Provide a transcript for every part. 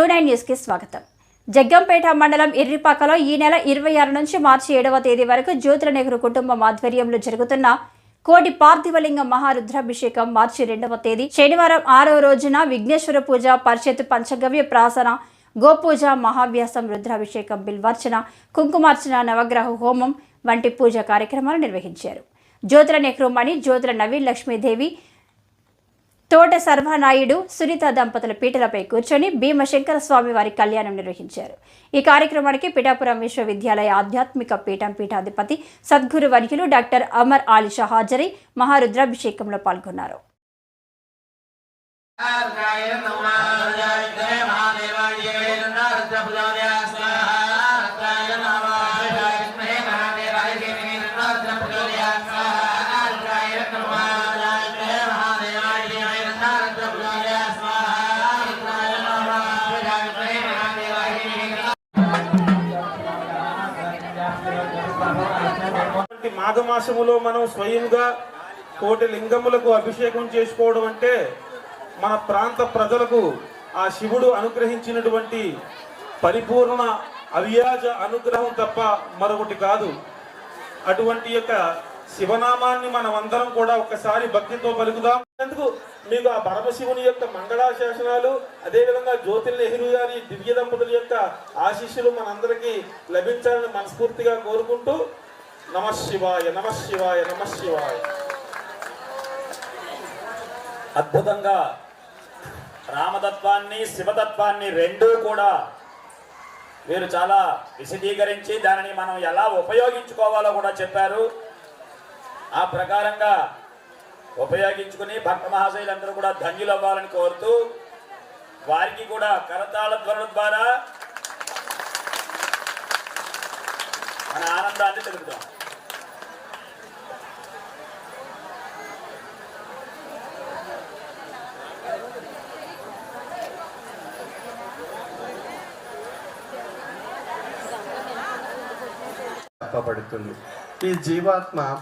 True nine న్యూస్కి స్వాగతం. జగ్గంపేట మండలం ఇర్రిపాకలో ఈ నెల ఇరవై ఆరు నుంచి మార్చి ఏడవ తేదీ వరకు జ్యోతుల నెహ్రూ కుటుంబం ఆధ్వర్యంలో జరుగుతున్న కోటి పార్థివలింగ మహారుద్రాభిషేకం మార్చి రెండవ తేదీ. శనివారం ఆరవ రోజున విఘ్నేశ్వర పూజ పరిషత్ పంచగవ్య ప్రాసన గోపూజ మహావ్యాసం రుద్రాభిషేకం బిల్వార్చన కుంకుమార్చన నవగ్రహ హోమం వంటి పూజ కార్యక్రమాలు నిర్వహించారు. జ్యోతుల నెహ్రూ మణి జ్యోతుల నవీన్ లక్ష్మీదేవి తోట సర్వనాయుడు సునీత దంపతుల పీటలపై కూర్చొని భీమశంకర స్వామి వారి కళ్యాణం నిర్వహించారు. ఈ కార్యక్రమానికి పిఠాపురం విశ్వవిద్యాలయ ఆధ్యాత్మిక పీఠం పీఠాధిపతి సద్గురు వర్యులు డాక్టర్ అమర్ ఆలిషా హాజరై మహారుద్రాభిషేకంలో పాల్గొన్నారు. మాఘమాసములో మనం స్వయంగా కోటి లింగములకు అభిషేకం చేసుకోవడం అంటే మన ప్రాంత ప్రజలకు ఆ శివుడు అనుగ్రహించినటువంటి పరిపూర్ణ అవ్యాజ అనుగ్రహం తప్ప మరొకటి కాదు. అటువంటి యొక్క శివనామాన్ని మనం అందరం కూడా ఒకసారి భక్తితో పలుకుదాం. ఎందుకు మీకు ఆ పరమశివుని యొక్క మంగళాశాసనాలు అదేవిధంగా జ్యోతి నెహ్రూ గారి దివ్య దంపతుల యొక్క ఆశీస్సులు మనందరికీ లభించాలని మనస్ఫూర్తిగా కోరుకుంటూ నమ శివాయ నమ శివాయ నమ శివాయ అద్భుతంగా రామతత్వాన్ని శివతత్వాన్ని రెండూ కూడా వీరు చాలా విశదీకరించి దానిని మనం ఎలా ఉపయోగించుకోవాలో కూడా చెప్పారు. ఆ ప్రకారంగా ఉపయోగించుకుని భక్త మహాశయులందరూ కూడా ధన్యులు అవ్వాలని కోరుతూ వారికి కూడా కరతాళ ధ్వనుల ద్వారా మన ఆనందాన్ని తెలుపుతాం చెప్పబడుతుంది ఈ జీవాత్మ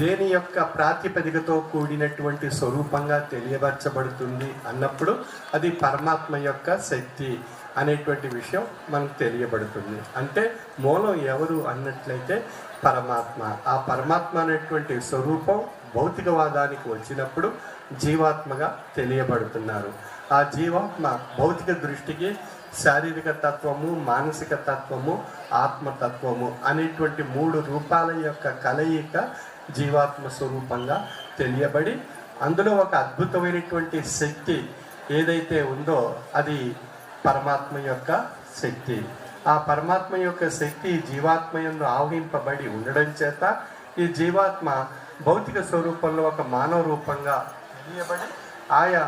దేని యొక్క ప్రాతిపదికతో కూడినటువంటి స్వరూపంగా తెలియబరచబడుతుంది అన్నప్పుడు అది పరమాత్మ యొక్క శక్తి అనేటువంటి విషయం మనకు తెలియబడుతుంది. అంటే మూలం ఎవరు అన్నట్లయితే పరమాత్మ. ఆ పరమాత్మ అనేటువంటి స్వరూపం భౌతికవాదానికి వచ్చినప్పుడు జీవాత్మగా తెలియబడుతున్నారు. ఆ జీవాత్మ భౌతిక దృష్టికి శారీరక తత్వము మానసిక తత్వము ఆత్మతత్వము అనేటువంటి మూడు రూపాల యొక్క కలయిక జీవాత్మ స్వరూపంగా తెలియబడి అందులో ఒక అద్భుతమైనటువంటి శక్తి ఏదైతే ఉందో అది పరమాత్మ యొక్క శక్తి. ఆ పరమాత్మ యొక్క శక్తి జీవాత్మయంలో ఆవహింపబడి ఉండడం చేత ఈ జీవాత్మ భౌతిక స్వరూపంలో ఒక మానవ రూపంగా తెలియబడి ఆయా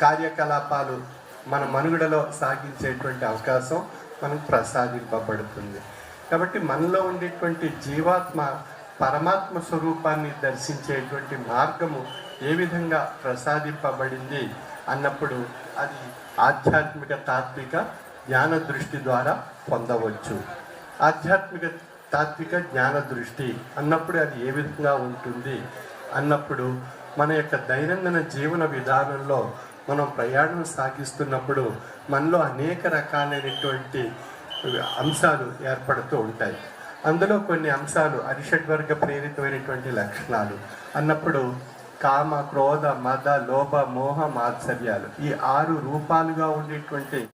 కార్యకలాపాలు మన మనుగడలో సాగించేటువంటి అవకాశం మనకు ప్రసాదింపబడుతుంది. కాబట్టి మనలో ఉండేటువంటి జీవాత్మ పరమాత్మ స్వరూపాన్ని దర్శించేటువంటి మార్గము ఏ విధంగా ప్రసాదింపబడింది అన్నప్పుడు అది ఆధ్యాత్మిక తాత్విక జ్ఞాన దృష్టి ద్వారా పొందవచ్చు. ఆధ్యాత్మిక తాత్విక జ్ఞాన దృష్టి అన్నప్పుడు అది ఏ విధంగా ఉంటుంది? అన్నప్పుడు మన యొక్క దైనందిన జీవన విధానంలో మనం ప్రయాణం సాగిస్తున్నప్పుడు మనలో అనేక రకాలైనటువంటి అంశాలు ఏర్పడుతూ ఉంటాయి. అందులో కొన్ని అంశాలు అరిషడ్వర్గ ప్రేరితమైనటువంటి లక్షణాలు. అన్నప్పుడు కామ క్రోధ మద లోభ మోహ మాత్సర్యాలు. ఈ ఆరు రూపాలుగా ఉండేటువంటి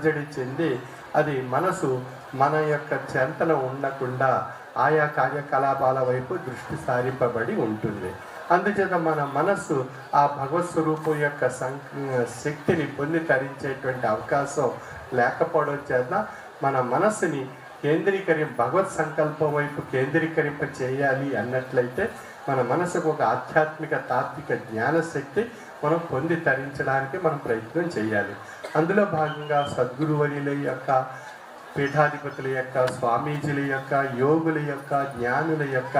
అలజడి చెంది అది మనసు మన యొక్క చెంతన ఉండకుండా ఆయా కార్యకలాపాల వైపు దృష్టి సారింపబడి ఉంటుంది. అందుచేత మన మనస్సు ఆ భగవత్ స్వరూపం యొక్క సం శక్తిని పొంది తరించేటువంటి అవకాశం లేకపోవడం చేత మన మనస్సుని కేంద్రీకరి భగవత్ సంకల్పం వైపు కేంద్రీకరింప చేయాలి అన్నట్లయితే మన మనసుకు ఒక ఆధ్యాత్మిక తాత్విక జ్ఞాన శక్తి మనం పొంది తరించడానికి మనం ప్రయత్నం చేయాలి. అందులో భాగంగా సద్గురువర్యుల యొక్క పీఠాధిపతుల యొక్క స్వామీజీల యొక్క యోగుల యొక్క జ్ఞానుల యొక్క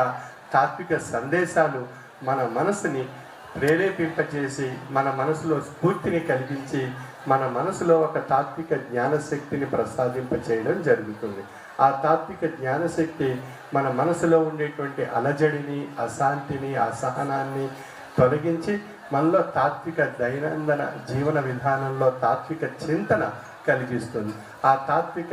తాత్విక సందేశాలు మన మనసుని ప్రేరేపింపజేసి మన మనసులో స్ఫూర్తిని కలిగించి మన మనసులో ఒక తాత్విక జ్ఞానశక్తిని ప్రసాదింపచేయడం జరుగుతుంది. ఆ తాత్విక జ్ఞానశక్తి మన మనసులో ఉండేటువంటి అలజడిని అశాంతిని అసహనాన్ని తొలగించి మనలో తాత్విక దైనందిన జీవన విధానంలో తాత్విక చింతన కలిగిస్తుంది. ఆ తాత్విక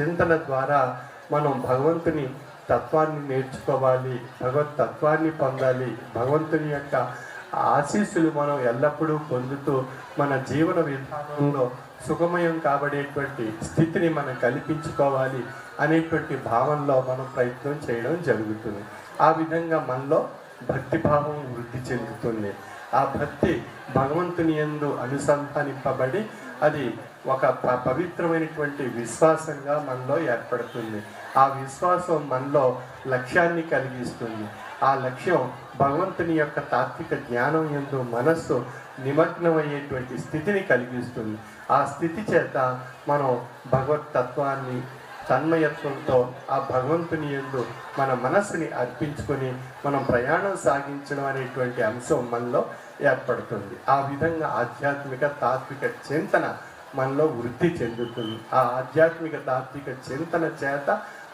చింతన ద్వారా మనం భగవంతుని తత్వాన్ని నేర్చుకోవాలి భగవత్ తత్వాన్ని పొందాలి. భగవంతుని యొక్క ఆశీస్సులు మనం ఎల్లప్పుడూ పొందుతూ మన జీవన విధానంలో సుఖమయం కాబడేటువంటి స్థితిని మనం కల్పించుకోవాలి అనేటువంటి భావంలో మనం ప్రయత్నం చేయడం జరుగుతుంది. ఆ విధంగా మనలో భక్తిభావం వృద్ధి చెందుతుంది. ఆ భక్తి భగవంతుని యందు అనుసంధానింపబడి అది ఒక పవిత్రమైనటువంటి విశ్వాసంగా మనలో ఏర్పడుతుంది. ఆ విశ్వాసం మనలో లక్ష్యాన్ని కలిగిస్తుంది. ఆ లక్ష్యం భగవంతుని యొక్క తాత్విక జ్ఞానం ఎందు మనస్సు నిమగ్నమయ్యేటువంటి స్థితిని కలిగిస్తుంది. ఆ స్థితి చేత మనం భగవత్ తత్వాన్ని తన్మయత్వంతో ఆ భగవంతుని ఎందు మన మనస్సుని అర్పించుకొని మనం ప్రయాణం సాగించడం అనేటువంటి అంశం మనలో ఏర్పడుతుంది. ఆ విధంగా ఆధ్యాత్మిక తాత్విక చింతన మనలో వృద్ధి చెందుతుంది. ఆ ఆధ్యాత్మిక తాత్విక చింతన చేత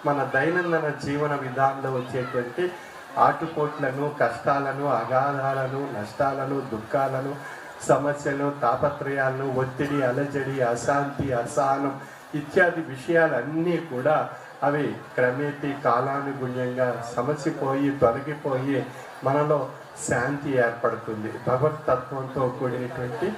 మన దైనందిన జీవన విధానంలో వచ్చేటువంటి ఆటుపోట్లను కష్టాలను అగాధాలను నష్టాలను దుఃఖాలను సమస్యలు తాపత్రయాలను ఒత్తిడి అలజడి అశాంతి అసహనం ఇత్యాది విషయాలన్నీ కూడా అవి క్రమేపీ కాలానుగుణ్యంగా సమసిపోయి తొలగిపోయి మనలో శాంతి ఏర్పడుతుంది. భగవత్ తత్వంతో కూడినటువంటి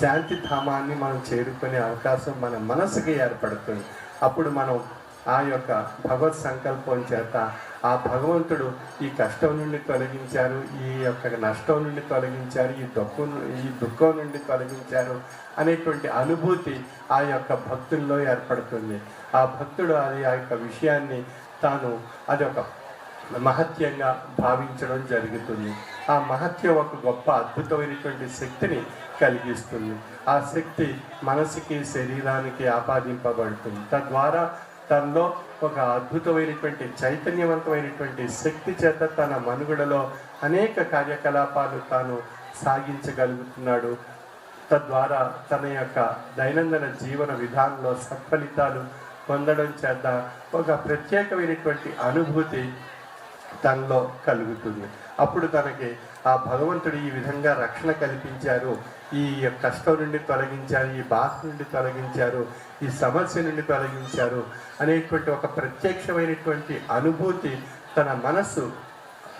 శాంతి ధామాన్ని మనం చేరుకునే అవకాశం మన మనసుకి ఏర్పడుతుంది. అప్పుడు మనం ఆ యొక్క భగవత్ సంకల్పం చేత ఆ భగవంతుడు ఈ కష్టం నుండి తొలగించారు ఈ యొక్క నష్టం నుండి తొలగించారు ఈ దుఃఖం ఈ దుఃఖం నుండి తొలగించారు అనేటువంటి అనుభూతి ఆ యొక్క భక్తుల్లో ఏర్పడుతుంది. ఆ భక్తుడు అది ఆ యొక్క విషయాన్ని తాను అది ఒక మహత్యంగా భావించడం జరుగుతుంది. ఆ మహత్యం ఒక గొప్ప అద్భుతమైనటువంటి శక్తిని కలిగిస్తుంది. ఆ శక్తి మనసుకి శరీరానికి ఆపాదింపబడుతుంది. తద్వారా తనలో ఒక అద్భుతమైనటువంటి చైతన్యవంతమైనటువంటి శక్తి చేత తన మనుగడలో అనేక కార్యకలాపాలు తాను సాగించగలుగుతున్నాడు. తద్వారా తన యొక్క దైనందిన జీవన విధానంలో సత్ఫలితాలు పొందడం చేత ఒక ప్రత్యేకమైనటువంటి అనుభూతి తనలో కలుగుతుంది. అప్పుడు తనకి ఆ భగవంతుడు ఈ విధంగా రక్షణ కల్పించారు. ఈ కష్టం నుండి తొలగించారు ఈ బాధ నుండి తొలగించారు ఈ సమస్య నుండి తొలగించారు అనేటువంటి ఒక ప్రత్యక్షమైనటువంటి అనుభూతి తన మనస్సు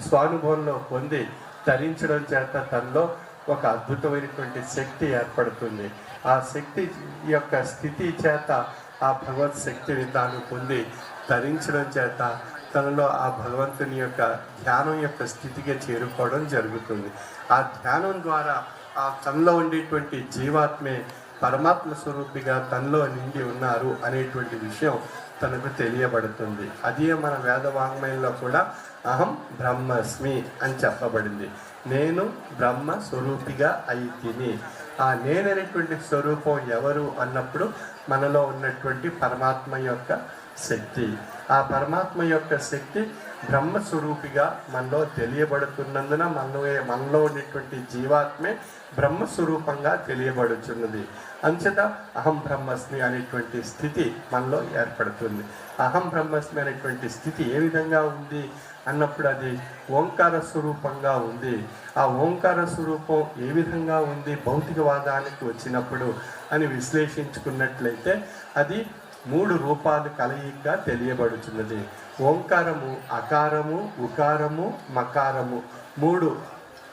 స్వానుభవంలో పొంది ధరించడం చేత తనలో ఒక అద్భుతమైనటువంటి శక్తి ఏర్పడుతుంది. ఆ శక్తి యొక్క స్థితి చేత ఆ భగవత్ శక్తిని తాను పొంది ధరించడం చేత తనలో ఆ భగవంతుని యొక్క ధ్యానం యొక్క స్థితికి చేరుకోవడం జరుగుతుంది. ఆ ధ్యానం ద్వారా ఆ తనలో ఉండేటువంటి జీవాత్మే పరమాత్మ స్వరూపిగా తనలో నిండి ఉన్నారు అనేటువంటి విషయం తనకు తెలియబడుతుంది. అదే మన వేదవాంగ్మయంలో కూడా అహం బ్రహ్మస్మి అని చెప్పబడింది. నేను బ్రహ్మ స్వరూపిగా అయితిని. ఆ నేననేటువంటి స్వరూపం ఎవరు అన్నప్పుడు మనలో ఉన్నటువంటి పరమాత్మ యొక్క శక్తి. ఆ పరమాత్మ యొక్క శక్తి బ్రహ్మస్వరూపిగా మనలో తెలియబడుతున్నందున మనలో మనలో ఉన్నటువంటి జీవాత్మే బ్రహ్మస్వరూపంగా తెలియబడుచున్నది. అంచేత అహం బ్రహ్మస్మి అనేటువంటి స్థితి మనలో ఏర్పడుతుంది. అహం బ్రహ్మస్మి అనేటువంటి స్థితి ఏ విధంగా ఉంది? అన్నప్పుడు అది ఓంకార స్వరూపంగా ఉంది. ఆ ఓంకార స్వరూపం ఏ విధంగా ఉంది? భౌతికవాదానికి వచ్చినప్పుడు అని విశ్లేషించుకున్నట్లయితే అది మూడు రూపాలు కలయికగా తెలియబడుచున్నది. ఓంకారము అకారము ఉకారము మకారము. మూడు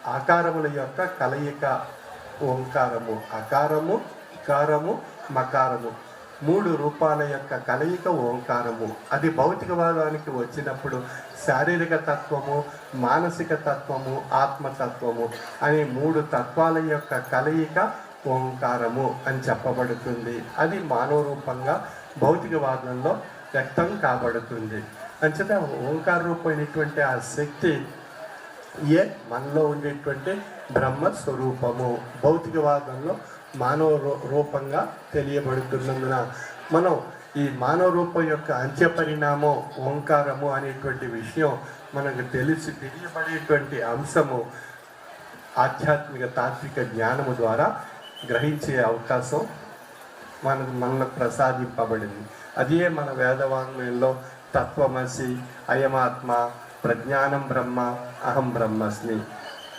ఆకారముల యొక్క కలయిక ఓంకారము అకారము ఇకారము మకారము. మూడు రూపాల యొక్క కలయిక ఓంకారము. అది భౌతికవాదానికి వచ్చినప్పుడు శారీరక తత్వము మానసిక తత్వము ఆత్మతత్వము అనే మూడు తత్వాల యొక్క కలయిక ఓంకారము అని చెప్పబడుతుంది. అది మానవ రూపంగా భౌతికవాదంలో వ్యక్తం కాబడుతుంది. అంచేత ఓంకార రూపమైనటువంటి ఆ శక్తి ఏ మనలో ఉండేటువంటి బ్రహ్మ స్వరూపము. భౌతికవాదంలో మానవ రూ- రూపంగా తెలియబడుతున్నందున మనం ఈ మానవ రూపం యొక్క అంత్య పరిణామం ఓంకారము అనేటువంటి విషయం మనకు తెలిసి తెలియబడేటువంటి అంశము ఆధ్యాత్మిక తాత్విక జ్ఞానము ద్వారా గ్రహించే అవకాశం మనకు మనకు ప్రసాదింపబడింది. అదే మన వేదవాంగ్మయంలో తత్వమసి అయమాత్మ ప్రజ్ఞానం బ్రహ్మ అహం బ్రహ్మస్మి.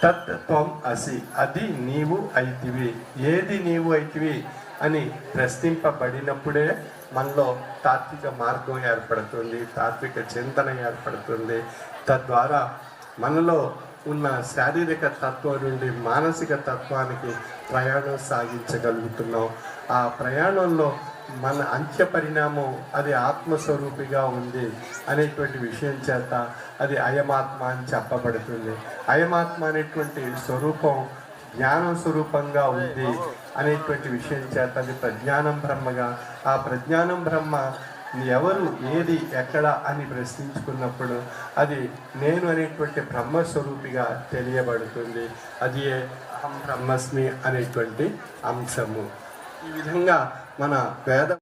తత్వం అసి అది నీవు అయితివి ఏది నీవు అయితివి అని ప్రశ్నింపబడినప్పుడే మనలో తాత్విక మార్గం ఏర్పడుతుంది తాత్విక చింతన ఏర్పడుతుంది. తద్వారా మనలో ఉన్న శారీరక తత్వం నుండి మానసిక తత్వానికి ప్రయాణం సాగించగలుగుతున్నాం. ఆ ప్రయాణంలో మన అంత్య పరిణామం అది ఆత్మస్వరూపిగా ఉంది అనేటువంటి విషయం చేత అది అయమాత్మ అని చెప్పబడుతుంది. అయమాత్మ అనేటువంటి స్వరూపం జ్ఞానం స్వరూపంగా ఉంది అనేటువంటి విషయం చేత అది ప్రజ్ఞానం బ్రహ్మగా. ఆ ప్రజ్ఞానం బ్రహ్మ ఎవరు ఏది ఎక్కడ అని ప్రశ్నించుకున్నప్పుడు అది నేను అనేటువంటి బ్రహ్మస్వరూపిగా తెలియబడుతుంది. అది అహం బ్రహ్మస్మి అనేటువంటి అంశము. ఈ విధంగా మన వేద